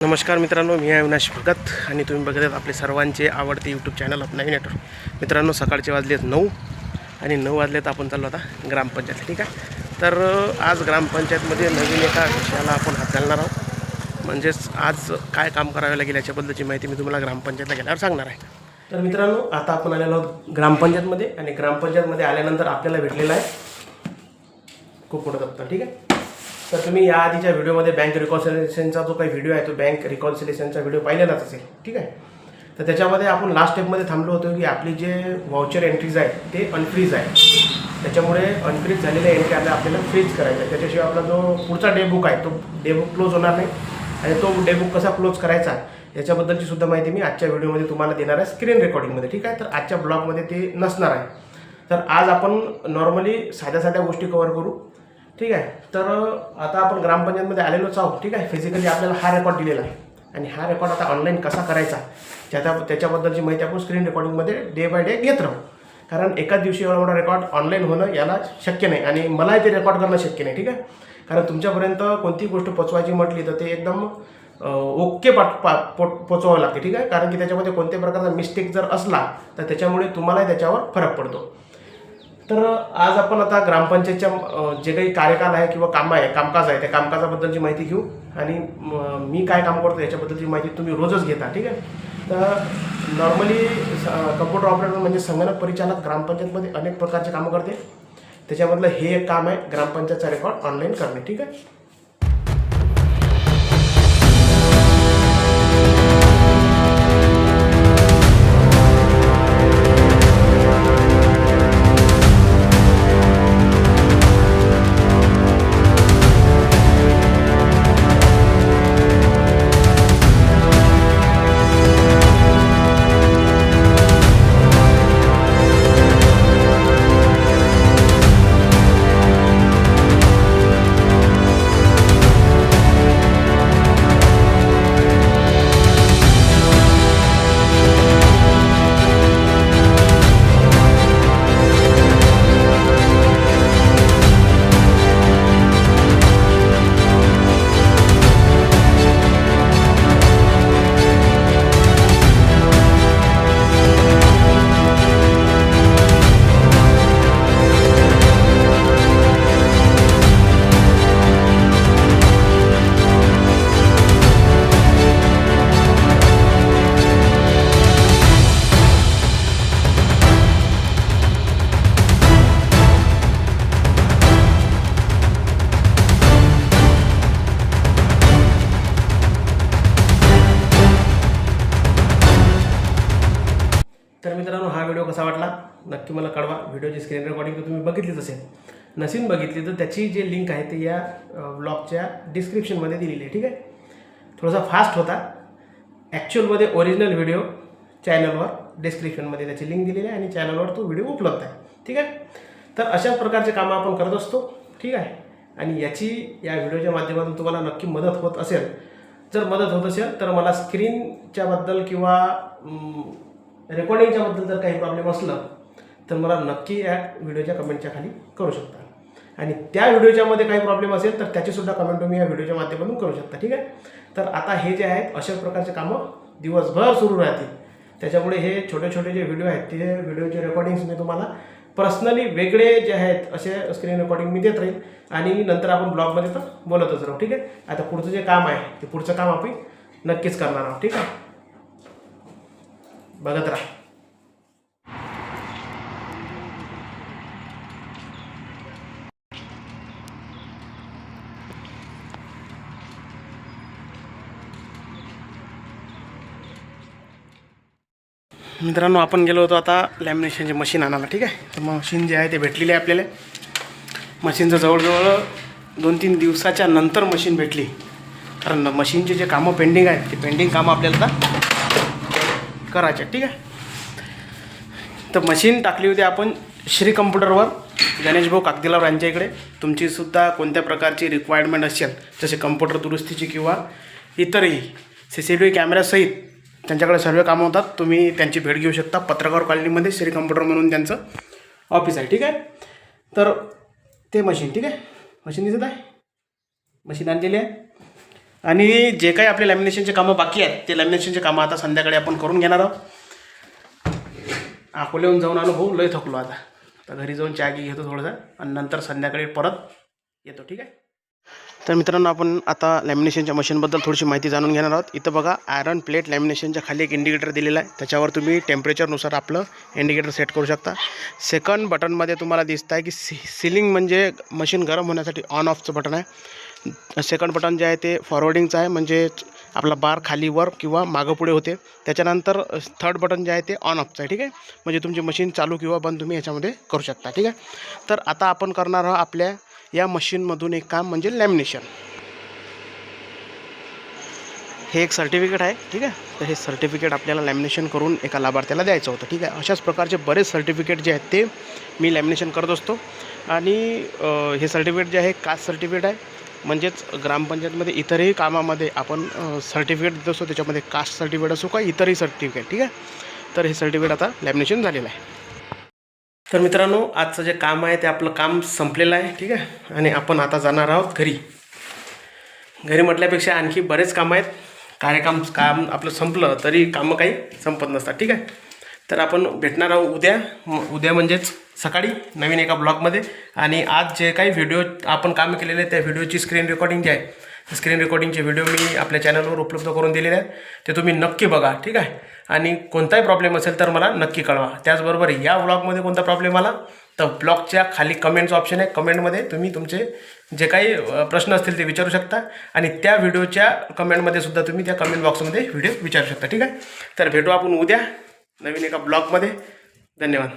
नमस्कार मित्रांनो मी आहे अविनाश भगत आणि तुम्ही बघत आहात आपले सर्वांचे आवडते यूट्यूब चॅनल अपनाई नेटवर्क मित्रांनो सकाळचे वाजलेत नऊ आणि नऊ वाजलेत आपण चाललो आता ग्रामपंचायत ठीक आहे? तर आज ग्रामपंचायतमध्ये नवीन एका विषयाला आपण हात घालणार आहोत. म्हणजेच आज काय काम करावे लागेल याच्याबद्दलची माहिती मी तुम्हाला ग्रामपंचायतला गेल्यावर सांगणार आहे. तर मित्रांनो आता आपण आलेलो आहोत ग्रामपंचायतमध्ये आणि ग्रामपंचायतमध्ये आल्यानंतर आपल्याला भेटलेला आहे खूप मोठं दप्तर ठीक आहे? तर तुम्ही या आधीच्या व्हिडिओमध्ये बँक रिकॉन्सिलेशनचा जो काही व्हिडिओ आहे तो बँक रिकॉन्सिलेशनचा व्हिडिओ पाहिलेलाच असेल. ठीक आहे? तर त्याच्यामध्ये आपण लास्ट स्टेपमध्ये थांबलो होतो की आपली जे व्हाउचर एंट्रीज आहेत ते अनफ्रीज आहे त्याच्यामुळे अनफ्रीज झालेल्या एंट्री आता आपल्याला फ्रीज करायचा आहे त्याच्याशिवाय आपला जो पुढचा डे बुक आहे तो डे बुक क्लोज होणार नाही. आणि तो डे बुक कसा क्लोज करायचा याच्याबद्दलची सुद्धा माहिती मी आजच्या व्हिडिओमध्ये तुम्हाला देणार आहे स्क्रीन रेकॉर्डिंगमध्ये ठीक आहे? तर आजच्या ब्लॉगमध्ये ते नसणार आहे. तर आज आपण नॉर्मली साध्या साध्या गोष्टी कवर करू. ठीक आहे? तर आता आपण ग्रामपंचायतमध्ये आलेलोच आहोत ठीक आहे? फिजिकली आपल्याला हा रेकॉर्ड दिलेला आहे. आणि हा रेकॉर्ड आता ऑनलाईन कसा करायचा? त्याच्या त्याच्याबद्दलची माहिती आपण स्क्रीन रेकॉर्डिंगमध्ये डे बाय डे घेत राहू. कारण एकाच दिवशी एवढा मोठा रेकॉर्ड ऑनलाईन होणं याला शक्य नाही. आणि मलाही ते रेकॉर्ड करणं शक्य नाही ठीक आहे? कारण तुमच्यापर्यंत कोणती गोष्ट पोचवायची म्हटली तर ते एकदम ओके पाठ पा पो पोचवावं लागते ठीक आहे? कारण की त्याच्यामध्ये कोणत्या प्रकारचा मिस्टेक जर असला तर त्याच्यामुळे तुम्हालाही त्याच्यावर फरक पडतो. तर आज आपण आता ग्रामपंचायतच्या जे काही कार्यकाल आहे किंवा काम आहे कामकाज आहे त्या कामकाजाबद्दलची माहिती घेऊ. आणि मी काय काम करतो याच्याबद्दलची माहिती तुम्ही रोजच घेता ठीक आहे? तर नॉर्मली कम्प्युटर ऑपरेटर म्हणजे संगणक परिचालक ग्रामपंचायतमध्ये अनेक प्रकारचे कामं करते. त्याच्यामधलं हे एक काम आहे ग्रामपंचायतचा रेकॉर्ड ऑनलाईन करणे ठीक आहे? नक्की मला कळवा. व्हिडिओची स्क्रीन रेकॉर्डिंग तर तुम्ही बघितलीच असेल. नसीन बघितली तर त्याची जे लिंक आहे ते या ब्लॉगच्या डिस्क्रिप्शनमध्ये दिलेली आहे ठीक आहे? थोडासा फास्ट होता. ॲक्च्युअलमध्ये ओरिजिनल व्हिडिओ चॅनलवर डिस्क्रिप्शनमध्ये त्याची लिंक दिलेली आहे आणि चॅनलवर तो व्हिडिओ उपलब्ध आहे ठीक आहे? तर अशा प्रकारचे कामं आपण करत असतो ठीक आहे? आणि याची या व्हिडिओच्या माध्यमातून तुम्हाला नक्की मदत होत असेल. जर मदत होत असेल तर मला स्क्रीनच्याबद्दल किंवा रेकॉर्डिंगच्याबद्दल जर काही प्रॉब्लेम असलं तर मला नक्की या व्हिडिओच्या कमेंटच्या खाली करू शकता. आणि त्या व्हिडिओच्यामध्ये काही प्रॉब्लेम असेल तर त्याचीसुद्धा कमेंट तुम्ही या व्हिडिओच्या माध्यमातून करू शकता ठीक आहे? तर आता हे जे आहेत अशा प्रकारचे कामं दिवसभर सुरू राहतील. त्याच्यामुळे हे छोटे छोटे जे व्हिडिओ आहेत ते व्हिडिओचे रेकॉर्डिंग्स मी तुम्हाला पर्सनली वेगळे जे आहेत असे स्क्रीन रेकॉर्डिंग मी देत राहील. आणि नंतर आपण ब्लॉगमध्ये तर बोलतच राहू ठीक आहे? आता पुढचं जे काम आहे ते पुढचं काम आपण नक्कीच करणार आहोत ठीक आहे? बघत राहा. मित्रांनो आपण गेलो होतो आता लॅमिनेशनचे मशीन आणायला ठीक आहे? तर मशीन जे आहे ते भेटलेली आहे आपल्याला. मशीनचं जवळजवळ दोन तीन दिवसाच्या नंतर मशीन भेटली. कारण मशीनचे जे कामं पेंडिंग आहेत ते पेंडिंग कामं आपल्याला आता करायचे ठीक आहे? तर मशीन टाकली होती आपण श्री कम्प्युटरवर गणेश भाऊ कागदीलाव यांच्या इकडे. तुमचीसुद्धा कोणत्या प्रकारची रिक्वायरमेंट असेल जसे कम्प्युटर दुरुस्तीची किंवा इतरही सी सी टी व्ही कॅमेऱ्यासहित त्यांच्याकडे सर्व कामं होतात. तुम्ही त्यांची भेट घेऊ शकता. पत्रकार कॉलनीमध्ये श्री कम्प्युटर म्हणून त्यांचं ऑफिस आहे. ठीक आहे? तर ते मशीन ठीक आहे? मशीन दिसत आहे? मशीन आणलेली आहे. आणि जे काही आपले लॅमिनेशनचे कामं बाकी आहेत ते लॅमिनेशनचे कामं आता संध्याकाळी आपण करून घेणार आहोत. अकोल्याहून जाऊन आलो हो लय थकलो आता. आता घरी जाऊन चहा घेतो थोडंसं आणि नंतर संध्याकाळी परत येतो. ठीक आहे? तर मित्रांनो आपण आता लॅमिनेशनच्या मशीनबद्दल थोडीशी माहिती जाणून घेणार आहोत. इथं बघा आयरन प्लेट लॅमिनेशनच्या खाली एक इंडिकेटर दिलेला आहे. त्याच्यावर तुम्ही टेम्परेचरनुसार आपलं इंडिकेटर सेट करू शकता. सेकंड बटनमध्ये तुम्हाला दिसत आहे की सी सिलिंग म्हणजे मशीन गरम होण्यासाठी ऑन ऑफचं बटन आहे. सेकंड बटन जे आहे ते फॉरवर्डिंगचं आहे म्हणजे आपला बार खाली वर किंवा मागं पुढे होते. त्याच्यानंतर थर्ड बटन जे आहे ते ऑन ऑफचं आहे ठीक आहे? म्हणजे तुमची मशीन चालू किंवा बंद तुम्ही याच्यामध्ये करू शकता ठीक आहे? तर आता आपण करणार आहोत आपल्या या मशीनमधून एक काम म्हणजे लॅमिनेशन. हे एक सर्टिफिकेट आहे ठीक आहे? तर हे सर्टिफिकेट आपल्याला लॅमिनेशन करून एका लाभार्थ्याला द्यायचं होतं ठीक आहे? अशाच प्रकारचे बरेच सर्टिफिकेट जे आहेत ते मी लॅमिनेशन करत असतो. आणि हे सर्टिफिकेट जे आहे कास्ट सर्टिफिकेट आहे. म्हणजेच ग्रामपंचायतमध्ये इतरही कामामध्ये आपण सर्टिफिकेट देत असतो. त्याच्यामध्ये कास्ट सर्टिफिकेट असो का इतरही सर्टिफिकेट ठीक आहे? तर हे सर्टिफिकेट आता लॅमिनेशन झालेलं आहे. तर मित्रांनो आजचं जे काम आहे ते आपलं काम संपलेलं आहे ठीक आहे? आणि आपण आता जाणार आहोत घरी. घरी म्हटल्यापेक्षा आणखी बरेच कामं आहेत. कार्यक्रम काम आपलं संपलं तरी कामं काही संपत नसतात ठीक आहे? तर आपण भेटणार आहोत उद्या. उद्या म्हणजेच सकाळी नवीन एका ब्लॉगमध्ये. आणि आज जे काही व्हिडिओ आपण काम केलेले त्या व्हिडिओची स्क्रीन रेकॉर्डिंग जी आहे स्क्रीन रेकॉर्डिंगचे व्हिडिओ मी आपल्या चॅनलवर उपलब्ध करून दिलेले आहेत. ते तुम्ही नक्की बघा ठीक आहे? आणि कोणताही प्रॉब्लेम असेल तर मला नक्की कळवा. त्याचबरोबर या ब्लॉगमध्ये कोणता प्रॉब्लेम आला तर ब्लॉगच्या खाली कमेंटचं ऑप्शन आहे. कमेंटमध्ये तुम्ही तुमचे जे काही प्रश्न असतील ते विचारू शकता. आणि त्या व्हिडिओच्या कमेंटमध्ये सुद्धा तुम्ही त्या कमेंट बॉक्समध्ये व्हिडिओ विचारू शकता ठीक आहे? तर भेटू आपण उद्या. नवीन एका ब्लॉगमध्ये. धन्यवाद.